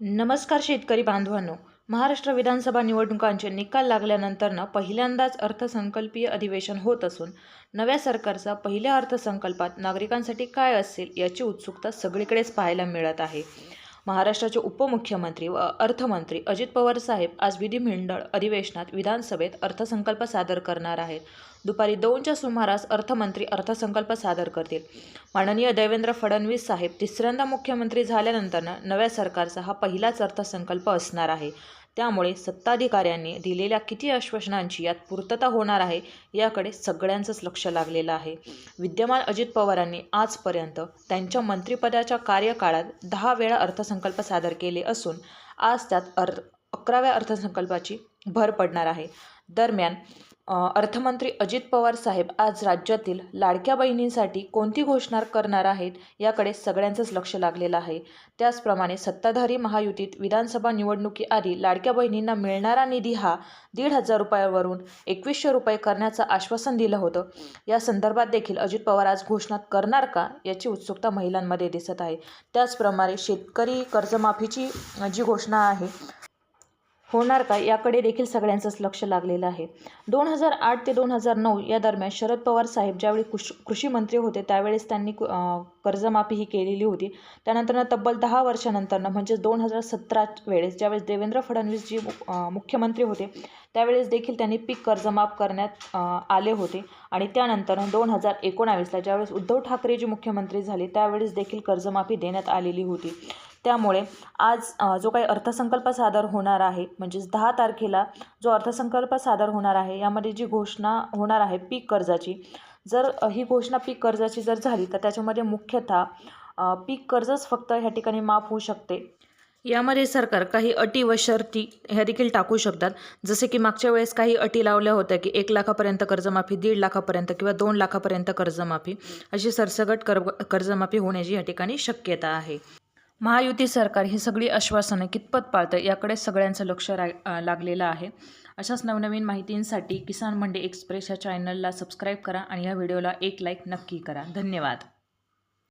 नमस्कार शेतकरी बांधवांनो. महाराष्ट्र विधानसभा निवडणुकांचे निकाल लागल्यानंतरनं पहिल्यांदाच अर्थसंकल्पीय अधिवेशन होत असून नव्या सरकारचा पहिल्या अर्थसंकल्पात नागरिकांसाठी काय असेल याची उत्सुकता सगळीकडेच पाहायला मिळत आहे. महाराष्ट्राचे उपमुख्यमंत्री व अर्थमंत्री अजित पवार साहेब आज विधिमंडळ अधिवेशनात विधानसभेत अर्थसंकल्प सादर करणार आहेत. दुपारी दोनच्या सुमारास अर्थमंत्री अर्थसंकल्प सादर करतील. माननीय देवेंद्र फडणवीस साहेब तिसऱ्यांदा मुख्यमंत्री झाल्यानंतरनं नव्या सरकारचा हा पहिलाच अर्थसंकल्प असणार आहे. त्यामुळे सत्ताधिकाऱ्यांनी दिलेल्या किती आश्वासनांची यात पूर्तता होणार आहे याकडे सगळ्यांचंच लक्ष लागलेलं आहे. विद्यमान अजित पवारांनी आजपर्यंत त्यांच्या मंत्रिपदाच्या कार्यकाळात दहा वेळा अर्थसंकल्प सादर केले असून आज त्यात अर अकराव्या अर्थसंकल्पाची भर पडणार आहे. दरम्यान अर्थमंत्री अजित पवार साहेब आज राज्यातील लाडक्या बहिणींसाठी कोणती घोषणा करणार आहेत याकडे सगळ्यांचंच लक्ष लागलेलं आहे. त्याचप्रमाणे सत्ताधारी महायुतीत विधानसभा निवडणुकीआधी लाडक्या बहिणींना मिळणारा निधी हा दीड हजार रुपयावरून एकवीसशे रुपये करण्याचं आश्वासन दिलं होतं. या संदर्भात देखील अजित पवार आज घोषणा करणार का याची उत्सुकता महिलांमध्ये दिसत आहे. त्याचप्रमाणे शेतकरी कर्जमाफीची जी घोषणा आहे होणार का? याकडे देखील सगळ्यांचंच लक्ष लागलेलं आहे. दोन हजार आठ ते दोन हजार नऊ या दरम्यान शरद पवार साहेब ज्यावेळी कृष कृषी मंत्री होते त्यावेळेस त्यांनी कु- कर्जमाफी ही केलेली होती. त्यानंतरनं तब्बल दहा वर्षानंतरनं म्हणजे दोन हजार सतरा वेळेस ज्यावेळेस देवेंद्र फडणवीस जी मुख्यमंत्री होते त्यावेळेस देखील त्यांनी पीक कर्जमाफ करण्यात आले होते. आणि त्यानंतर दोन हजार एकोणावीसला ज्यावेळेस उद्धव ठाकरे जी मुख्यमंत्री झाले त्यावेळेस देखील कर्जमाफी देण्यात आलेली होती. त्यामुळे आज जो काही अर्थसंकल्प सादर होणार आहे म्हणजेच दहा तारखेला जो अर्थसंकल्प सादर होणार आहे यामध्ये जी घोषणा होणार आहे पीक कर्जाची जर ही घोषणा पीक कर्जाची जर झाली तर त्याच्यामध्ये मुख्यतः पीक कर्जच फक्त ह्या ठिकाणी माफ होऊ शकते. यामध्ये सरकार काही अटी व शर्ती ह्या देखील टाकू शकतात. जसे की मागच्या वेळेस काही अटी लावल्या होत्या की एक लाखापर्यंत कर्जमाफी दीड लाखापर्यंत किंवा दोन लाखापर्यंत कर्जमाफी अशी सरसगट कर कर्जमाफी होण्याची या ठिकाणी शक्यता आहे. महायुती सरकार ही सगळी आश्वासनं कितपत पाळतं याकडे सगळ्यांचं लक्ष रा लागलेलं आहे. अशाच नवनवीन माहितींसाठी किसान मंडे एक्सप्रेस या चॅनलला सबस्क्राईब करा आणि या व्हिडिओला एक लाईक नक्की करा. धन्यवाद.